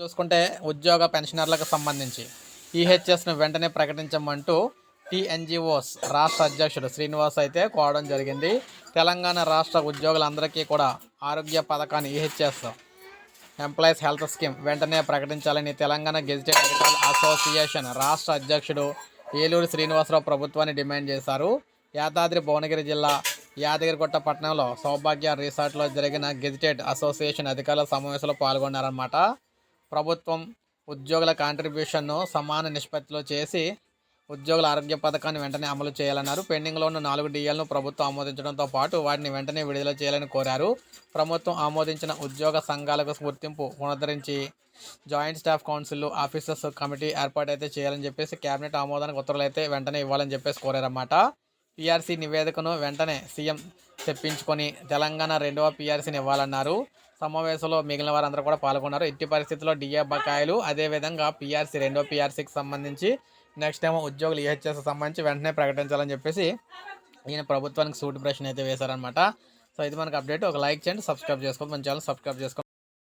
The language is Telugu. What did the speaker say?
చూసుకుంటే ఉద్యోగ పెన్షనర్లకు సంబంధించి ఈహెచ్ఎస్ను వెంటనే ప్రకటించమంటూ టీఎన్జిఓస్ రాష్ట్ర అధ్యక్షుడు శ్రీనివాస్ అయితే కోవడం జరిగింది. తెలంగాణ రాష్ట్ర ఉద్యోగులందరికీ కూడా ఆరోగ్య పథకాన్ని ఈహెచ్ఎస్ ఎంప్లాయీస్ హెల్త్ స్కీమ్ వెంటనే ప్రకటించాలని తెలంగాణ గెజిటెడ్ అధికారుల అసోసియేషన్ రాష్ట్ర అధ్యక్షుడు ఏలూరు శ్రీనివాసరావు ప్రభుత్వాన్ని డిమాండ్ చేశారు. యాదాద్రి భువనగిరి జిల్లా యాదగిరిగుట్ట పట్టణంలో సౌభాగ్య రిసార్ట్లో జరిగిన గెజిటెడ్ అసోసియేషన్ అధికారుల సమావేశంలో పాల్గొన్నారన్నమాట. ప్రభుత్వం ఉద్యోగుల కాంట్రిబ్యూషన్ను సమాన నిష్పత్తిలో చేసి ఉద్యోగుల ఆరోగ్య పథకాన్ని వెంటనే అమలు చేయాలన్నారు. పెండింగ్లో ఉన్న నాలుగు డిఎల్ను ప్రభుత్వం ఆమోదించడంతో పాటు వాటిని వెంటనే విడుదల చేయాలని కోరారు. ప్రభుత్వం ఆమోదించిన ఉద్యోగ సంఘాలకు గుర్తింపు పునరుద్ధరించి joint staff council officers committee ఏర్పాటు అయితే చేయాలని చెప్పేసి కేబినెట్ ఆమోదానికి ఉత్తర్వులు అయితే వెంటనే ఇవ్వాలని చెప్పేసి కోరారన్నమాట. పీఆర్సీ నివేదికను వెంటనే సీఎం తెప్పించుకొని తెలంగాణ రెండవ పీఆర్సీని ఇవ్వాలన్నారు. సమావేశంలో మిగిలిన వారందరూ కూడా పాల్గొన్నారు. ఎట్టి పరిస్థితుల్లో డిఏ బకాయిలు అదేవిధంగా పిఆర్సీ రెండో పిఆర్సీకి సంబంధించి నెక్స్ట్ ఏమో ఉద్యోగులు ఈహెచ్ఎస్ సంబంధించి వెంటనే ప్రకటించాలని చెప్పేసి ఈయన ప్రభుత్వానికి సూట్ ప్రశ్న అయితే వేశారనమాట సో ఇది మనకు అప్డేట్. ఒక లైక్ చేయండి సబ్స్క్రైబ్ చేసుకోండి. మన ఛానల్ సబ్స్క్రైబ్ చేసుకోండి.